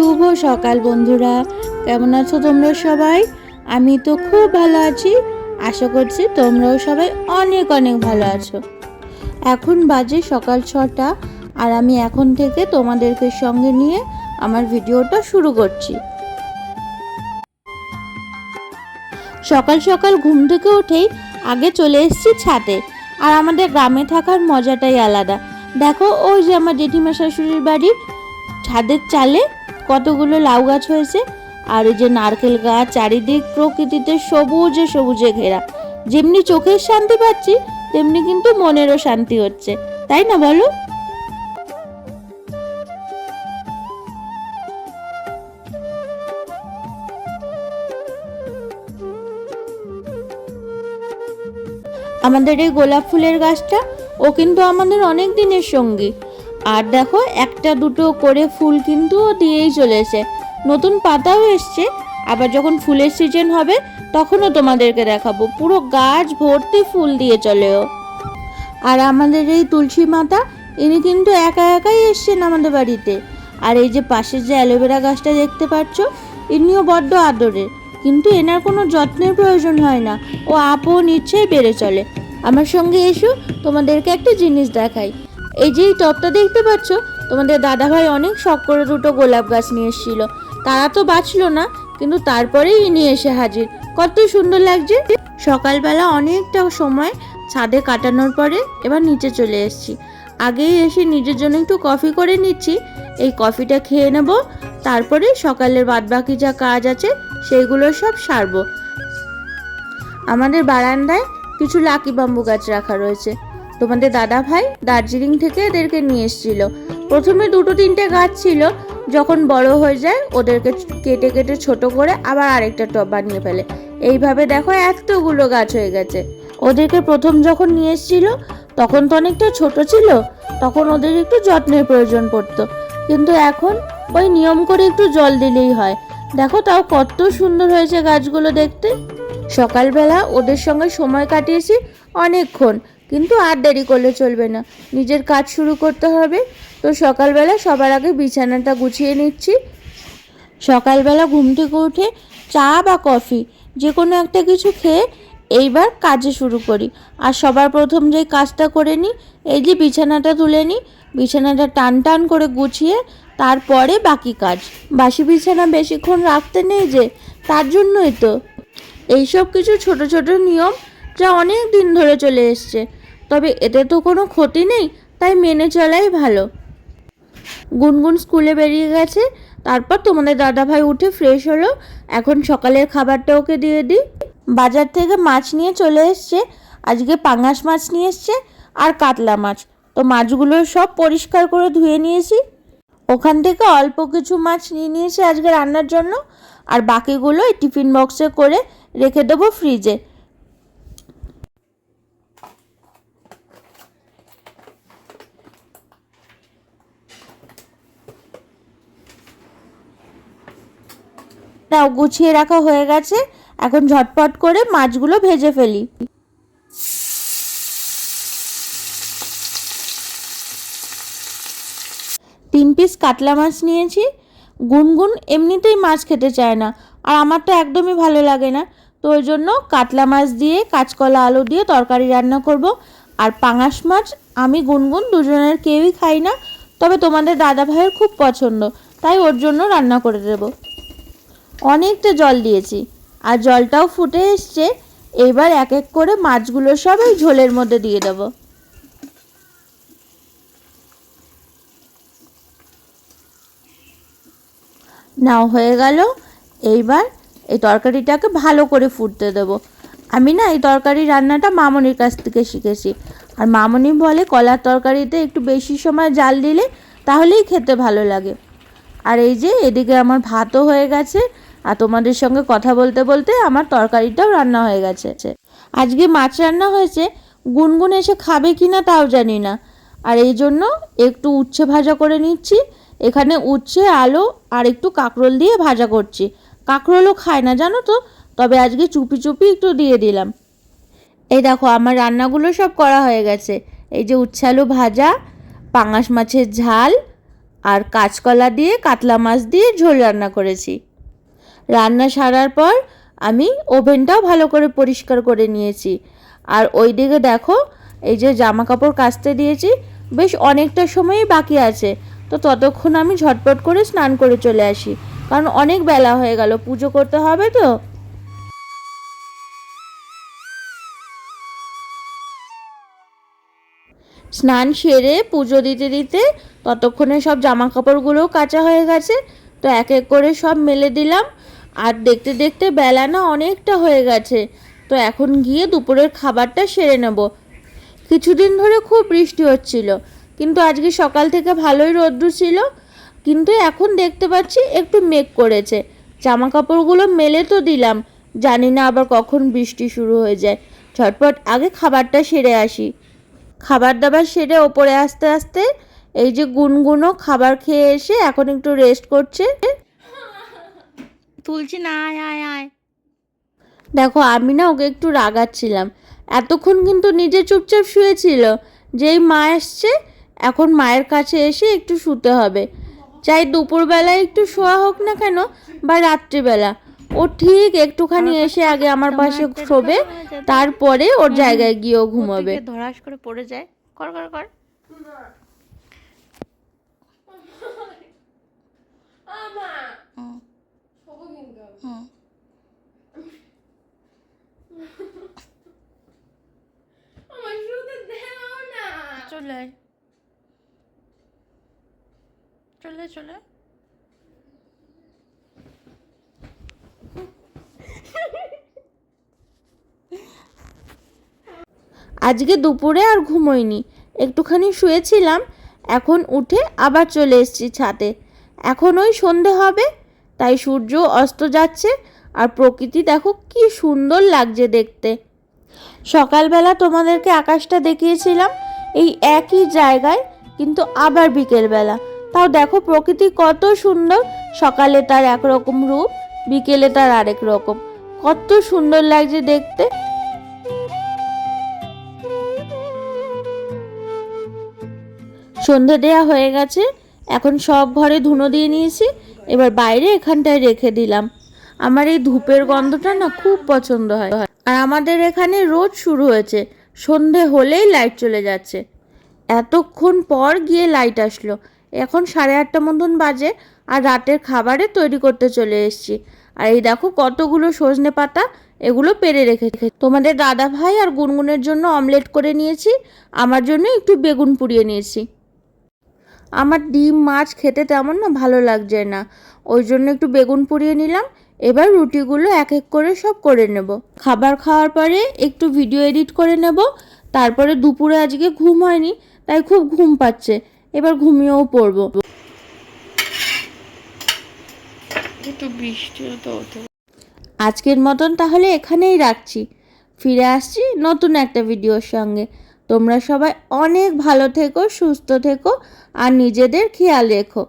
শুভ সকাল বন্ধুরা। কেমন আছো তোমরা সবাই? আমি তো খুব ভালো আছি। আশা করছি তোমরাও সবাই অনেক অনেক ভালো আছো। এখন বাজে সকাল ছটা আর আমি এখন থেকে তোমাদেরকে সঙ্গে নিয়ে আমার ভিডিওটা শুরু করছি। সকাল সকাল ঘুম থেকে উঠেই আগে চলে এসেছি ছাদে। আর আমাদের গ্রামে থাকার মজাটাই আলাদা। দেখো, ওই যে আমার জেঠিমা শাশুড়ির বাড়ির ছাদের চালে কতগুলো লাউ গাছ হয়েছে? আর ওই যে নারকেল গাছ, চারিদিক প্রকৃতিতে সবুজে সবুজে ঘেরা। যেমনি চোখের শান্তি পাচ্ছি, তেমনি কিন্তু মনেরও শান্তি হচ্ছে। তাই না বলো? আমাদের এই গোলাপ ফুলের গাছটা, ও কিন্তু আমাদের অনেক দিনের সঙ্গী। আর দেখো, একটা দুটো করে ফুল কিন্তু দিয়েই চলেছে। নতুন পাতাও এসছে, আবার যখন ফুলের সিজন হবে, তখনও তোমাদেরকে দেখাবো। পুরো গাছ ভর্তি ফুল দিয়ে চলে ও। আর আমাদের এই তুলসী মাতা, ইনি কিন্তু একা একাই এসছেন আমাদের বাড়িতে। আর এই যে পাশের যে অ্যালোভেরা গাছটা দেখতে পাচ্ছ, ইনিও বড্ড আদরের। কিন্তু এনার কোনো যত্নের প্রয়োজন হয় না। ও আপন ইচ্ছেই বেড়ে চলে। আমার সঙ্গে এসো, তোমাদেরকে একটা জিনিস দেখাই। এই যে এই টবটা দেখতে পাচ্ছ, তোমাদের দাদাভাই অনেক শখ করে দুটো গোলাপ গাছ নিয়ে এসেছিল। তারা তো বাঁচলো না, কিন্তু তারপরেই ইনি এসে হাজির। কত সুন্দর লাগছে। সকালবেলা অনেকটা সময় ছাদে কাটানোর পরে এবার নিচে চলে এসেছি। আগেই এসে নিজের জন্য একটু কফি করে নিচ্ছি। এই কফিটা খেয়ে নেব, তারপরে সকালের বাদবাকি যা কাজ আছে, সেইগুলো সব সারবো। আমাদের বারান্দায় কিছু লাকি বাম্বু গাছ রাখা রয়েছে। তোমাদের দাদা ভাই দার্জিলিং থেকে এদেরকে নিয়ে এসেছিল। প্রথমে দুটো তিনটে গাছ ছিল, যখন বড় হয়ে যায় ওদেরকে কেটে কেটে ছোট করে আবার আরেকটা টব বানিয়ে ফেলে। এইভাবে দেখো এতগুলো গাছ হয়ে গেছে। ওদেরকে প্রথম যখন নিয়ে এসেছিল, তখন তো অনেকটা ছোট ছিল, তখন ওদের একটু যত্নের প্রয়োজন পড়তো। কিন্তু এখন ওই নিয়ম করে একটু জল দিলেই হয়। দেখো তাও কত সুন্দর হয়েছে গাছগুলো দেখতে। সকালবেলা ওদের সঙ্গে সময় কাটিয়েছি অনেকক্ষণ। কিন্তু আর দেরি করলে চলবে না। নিজের কাজ শুরু করতে হবে। তো সকালবেলা সবার আগে বিছানাটা গুছিয়ে নিচ্ছি। সকালবেলা ঘুম থেকে উঠে চা বা কফি যে কোনো একটা কিছু খেয়ে এইবার কাজে শুরু করি। আর সবার প্রথম যে কাজটা করে নিই, এই যে বিছানাটা তুলে নিই, বিছানাটা টান টান করে গুছিয়ে তারপরে বাকি কাজ। বাসি বিছানা বেশিক্ষণ রাখতে নেই যে, তার জন্যই তো। এইসব কিছু ছোট ছোট নিয়ম যা অনেক দিন ধরে চলে এসছে। তবে এতে তো কোনো ক্ষতি নেই, তাই মেনে চলাই ভালো। গুনগুন স্কুলে বেরিয়ে গেছে, তারপর তোমাদের দাদাভাই উঠে ফ্রেশ হলো। এখন সকালের খাবারটা ওকে দিয়ে দিই। বাজার থেকে মাছ নিয়ে চলে এসছে, আজকে পাঙাশ মাছ নিয়ে এসছে আর কাতলা মাছ। তো মাছগুলো সব পরিষ্কার করে ধুয়ে নিয়েছি। ওখান থেকে অল্প কিছু মাছ নিয়ে নিয়েছি আজকে রান্নার জন্য। আর বাকিগুলো টিফিন বক্সে করে রেখে দেবো ফ্রিজে নাও গুছিয়ে রাখা হয়ে গেছে। এখন ঝটপট করে মাছগুলো ভেজে ফেলি। তিন পিস কাতলা মাছ নিয়েছি। গুনগুন এমনিতেই মাছ খেতে চায় না, আর আমার তো একদমই ভালো লাগে না। তো ওই জন্য কাতলা মাছ দিয়ে, কাঁচকলা আলু দিয়ে তরকারি রান্না করব। আর পাঙাশ মাছ আমি গুনগুন দুজনের কেউই খাই না, তবে তোমাদের দাদা ভাইয়ের খুব পছন্দ, তাই ওর জন্য রান্না করে দেবো। অনেকটা জল দিয়েছি। আর জলটাও ফুটে এসছে। এবার এক এক করে মাছগুলো সব এই ঝোলের মধ্যে দিয়ে দেবো। নাও হয়ে গেল। এইবার এই তরকারিটাকে ভালো করে ফুটতে দেবো। আমি না এই তরকারি রান্নাটা মামনির কাছ থেকে শিখেছি। আর মামনি বলে, কলার তরকারিতে একটু বেশি সময় জাল দিলে তাহলেই খেতে ভালো লাগে। আর এই যে, এদিকে আমার ভাতও হয়ে গেছে। আর তোমাদের সঙ্গে কথা বলতে বলতে আমার তরকারিটাও রান্না হয়ে গেছে। আজকে মাছ রান্না হয়েছে, গুনগুন এসে খাবে কি না তাও জানি না। আর এই জন্য একটু উচ্ছে ভাজা করে নিচ্ছি, এখানে উচ্ছে, আলু আর একটু কাঁকরোল দিয়ে ভাজা করছি। কাঁকরোলও খায় না জানো তো, তবে আজকে চুপি চুপি একটু দিয়ে দিলাম। এই দেখো, আমার রান্নাগুলো সব করা হয়ে গেছে। এই যে উচ্ছে আলু ভাজা, পাঙাশ মাছের ঝাল আর কাঁচকলা দিয়ে, কাতলা মাছ দিয়ে ঝোল রান্না করেছি। রান্না সারার পর আমি ওভেনটাও ভালো করে পরিষ্কার করে নিয়েছি। আর ওই দিকে দেখো, এই যে জামা কাপড় কাচতে দিয়েছি, বেশ অনেকটা সময়ই বাকি আছে। তো ততক্ষণ আমি ঝটপট করে স্নান করে চলে আসি। কারণ অনেক বেলা হয়ে গেল, পুজো করতে হবে তো। স্নান সেরে পুজো দিতে দিতে ততক্ষণে সব জামা কাপড়গুলোও কাঁচা হয়ে গেছে। তো এক এক করে সব মেলে দিলাম। আর দেখতে দেখতে বেলা না অনেকটা হয়ে গেছে। তো এখন গিয়ে দুপুরের খাবারটা সেরে নেব। কিছুদিন ধরে খুব বৃষ্টি হচ্ছিল, কিন্তু আজকে সকাল থেকে ভালোই রোদ্দু ছিল, কিন্তু এখন দেখতে পাচ্ছি একটু মেঘ করেছে। জামা কাপড়গুলো মেলে তো দিলাম, জানি না আবার কখন বৃষ্টি শুরু হয়ে যায়। ঝটপট আগে খাবারটা সেরে আসি। খাবার দাবার সেরে ওপরে আস্তে আস্তে এই যে গুনগুনো খাবার খেয়ে এসে এখন একটু রেস্ট করছে। তুলছি না আয় আয়। আয় দেখো আমি না ওকে একটু রাগাচ্ছিলাম। এতক্ষণ কিন্তু নিজে চুপচাপ শুয়েছিল। যেই মা এসছে এখন মায়ের কাছে এসে একটু শুতে হবে। চাই দুপুরবেলায় একটু শোয়া হোক না কেন বা রাত্রিবেলা। ও ঠিক একটুখানি এসে আগে আমার পাশে শোবে তারপরে ওর জায়গায় গিয়েও ঘুমাবে। ধরাস করে পড়ে যায়। কর কর কর হুম। হুম। আমার শুতে দেও না চলে আয়। চলে চলে। আজকে দুপুরে আর ঘুমোইনি। একটুখানি শুয়েছিলাম, এখন উঠে আবার চলে এসেছি ছাদে। এখন ওই সন্ধে হবে, তাই সূর্য অস্ত যাচ্ছে আর প্রকৃতি দেখো কি সুন্দর লাগছে দেখতে। সকালবেলা তোমাদেরকে আকাশটা দেখিয়েছিলাম এই একই জায়গায়, কিন্তু আবার বিকেলবেলা। তাও দেখো প্রকৃতি কত সুন্দর। সকালে তার একরকম রূপ, বিকেলে তার আরেক রকম। কত সুন্দর লাগছে দেখতে। সন্ধে দেয়া হয়ে গেছে। এখন সব ঘরে ধুনো দিয়ে নিয়েছি। এবার বাইরে এখানটায় রেখে দিলাম। আমার এই ধূপের গন্ধটা না খুব পছন্দ হয়। আর আমাদের এখানে রোজ শুরু হয়েছে। সন্ধে হলেই লাইট চলে যাচ্ছে। এতক্ষণ পর গিয়ে লাইট আসলো। এখন সাড়ে আটটা মতন বাজে আর রাতের খাবারে তৈরি করতে চলে এসেছি। আর এই দেখো কতগুলো সজনে পাতা, এগুলো পেরে রেখেছে। তোমাদের দাদা ভাই আর গুনগুনের জন্য অমলেট করে নিয়েছি। আমার জন্য একটু বেগুন পুড়িয়ে নিয়েছি। আমার ডিম, মাছ খেতে তেমন না ভালো লাগছে না। ওই জন্য একটু বেগুন পুড়িয়ে নিলাম। এবার রুটিগুলো এক এক করে সব করে নেব। খাবার খাওয়ার পরে একটু ভিডিও এডিট করে নেব। তারপরে দুপুরে আজকে ঘুম হয়নি তাই খুব ঘুম পাচ্ছে। এবার ঘুমিয়েও পড়ব। আজকের মতন তাহলে এখানেই রাখছি। ফিরে আসছি নতুন একটা ভিডিওর সঙ্গে। তোমরা সবাই অনেক ভালো থেকো সুস্থ থেকো আর নিজেদের খেয়াল রেখো।